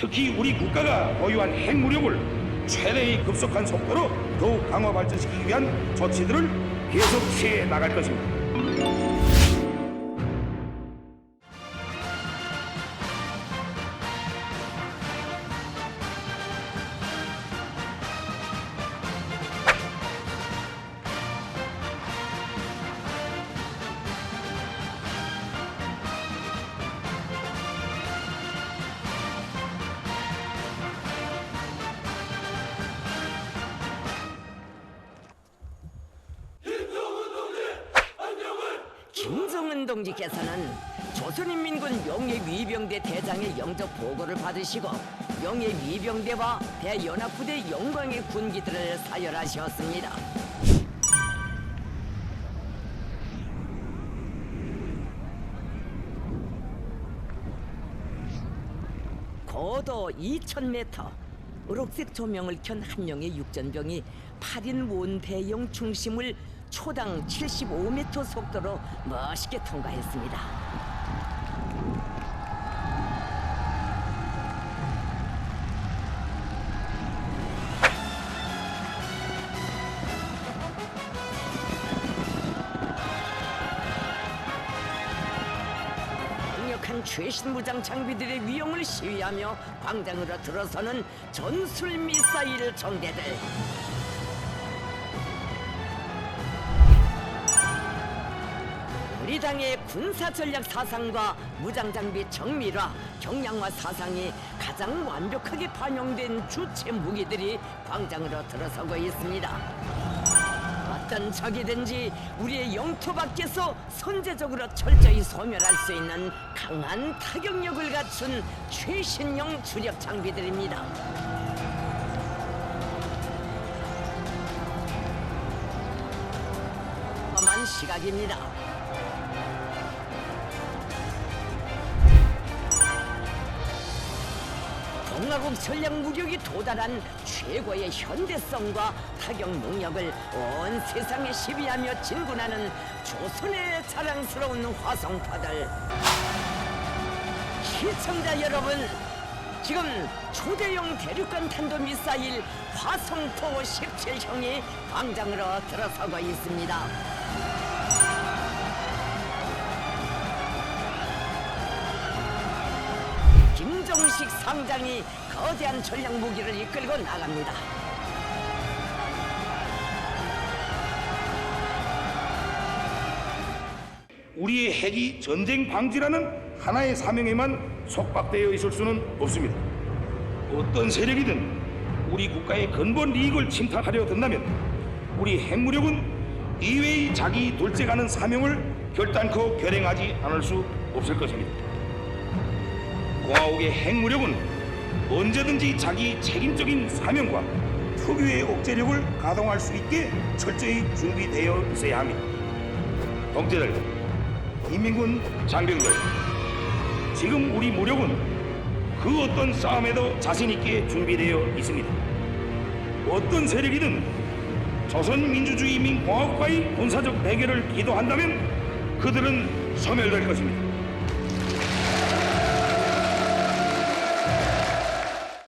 특히 우리 국가가 보유한 핵무력을 최대의 급속한 속도로 더욱 강화 발전시키기 위한 조치들을 계속 취해 나갈 것입니다. 동지께서는 조선인민군 명예위병대 대장의 영접 보고를 받으시고 명예위병대와 대연합부대 영광의 군기들을 사열하셨습니다. 고도 2,000m 으록색 조명을 켠 한영의 육전병이 8인 원대용 중심을 초당 75m 속도로 멋있게 통과했습니다. 강력한 최신 무장 장비들의 위용을 시위하며 광장으로 들어서는 전술 미사일 정대들. 우리 당의 군사 전략 사상과 무장 장비 정밀화, 경량화 사상이 가장 완벽하게 반영된 주체 무기들이 광장으로 들어서고 있습니다. 어떤 적이든지 우리의 영토 밖에서 선제적으로 철저히 소멸할 수 있는 강한 타격력을 갖춘 최신형 주력 장비들입니다. 시각입니다. 동아국 전략 무력이 도달한 최고의 현대성과 타격 능력을 온 세상에 시비하며 진군하는 조선의 자랑스러운 화성파들. 시청자 여러분, 지금 초대형 대륙간 탄도미사일 화성포 17형이 광장으로 들어서고 있습니다. 김정식 상장이 거대한 전략 무기를 이끌고 나갑니다. 우리의 핵이 전쟁 방지라는 하나의 사명에만 속박되어 있을 수는 없습니다. 어떤 세력이든 우리 국가의 근본 이익을 침탈하려 든다면 우리 핵무력은 이외의 자기 돌직하는 사명을 결단코 결행하지 않을 수 없을 것입니다. 공화국의 핵무력은 언제든지 자기 책임적인 사명과 특유의 억제력을 가동할 수 있게 철저히 준비되어 있어야 합니다. 동지들, 인민군 장병들, 지금 우리 무력은 그 어떤 싸움에도 자신 있게 준비되어 있습니다. 어떤 세력이든 조선민주주의 인민공화국과의 군사적 대결을 기도한다면 그들은 소멸될 것입니다.